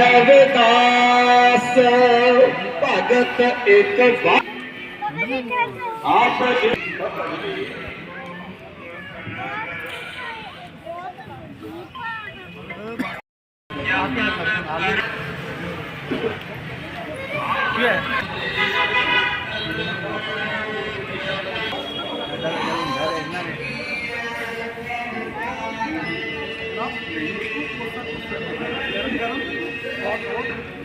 ਰਵਿਦਾਸ ਭਗਤ ਇੱਕ ਵਾ ਆਪ ਕੀ ਹੈ ਗਰਮ ਗਰਮ ਬਹੁਤ ਬਹੁਤ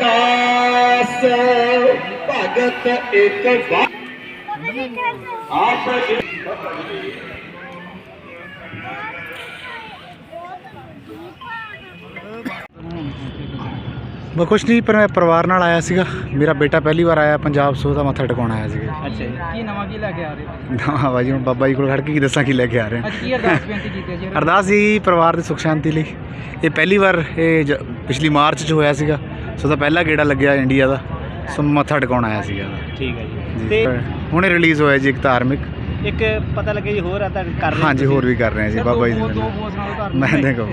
ਰਵਿਦਾਸ ਭਗਤ ਇੱਕ ਆਪ ਮੈਂ ਕੁਛ ਨਹੀਂ ਪਰ ਮੈਂ ਪਰਿਵਾਰ ਨਾਲ ਆਇਆ ਸੀਗਾ। ਮੇਰਾ ਬੇਟਾ ਪਹਿਲੀ ਵਾਰ ਆਇਆ ਪੰਜਾਬ ਸੋ ਦਾ ਮੱਥਾ ਟਿਕਾਉਣ ਆਇਆ ਸੀਗਾ। ਅੱਛਾ ਜੀ ਕੀ ਨਵਾਂ ਕੀ ਲੈ ਕੇ ਆ ਰਹੇ ਹੋ? ਨਾ ਬਾਜੀ ਹੁਣ ਬਾਬਾ ਜੀ ਕੋਲ ਖੜ ਕੇ ਕੀ ਦੱਸਾਂ ਕੀ ਲੈ ਕੇ ਆ ਰਹੇ ਅੱਜ ਕੀ ਅਰਦਾਸ ਬੇਨਤੀ ਕੀਤੀ ਹੈ ਜੀ? ਅਰਦਾਸ ਜੀ ਪਰਿਵਾਰ ਦੀ ਸੁਖ ਸ਼ਾਂਤੀ ਲਈ। ਇਹ ਪਹਿਲੀ ਵਾਰ ਇਹ ਜ- ਪਿਛਲੀ ਮਾਰਚ 'ਚ ਹੋਇਆ ਸੀਗਾ। ਸੋ ਦਾ ਪਹਿਲਾ ਗੇੜਾ ਲੱਗਿਆ ਇੰਡੀਆ ਦਾ ਸੋ ਮੱਥਾ ਟਿਕਾਉਣ ਆਇਆ ਸੀਗਾ। ਠੀਕ ਹੈ ਜੀ। ਤੇ ਹੁਣੇ ਰਿਲੀਜ਼ ਹੋਇਆ ਜੀ ਇੱਕ ਧਾਰਮਿਕ। ਇੱਕ ਪਤਾ ਲੱਗਿਆ ਜੀ ਹੋਰ ਆ ਤਾਂ ਕਰ ਰਹੇ ਹਾਂਜੀ ਹੋਰ ਵੀ ਕਰ ਰਹੇ ਹਾਂ ਜੀ ਬਾਬਾ ਜੀ ਮੈਂ। ਦੇਖੋ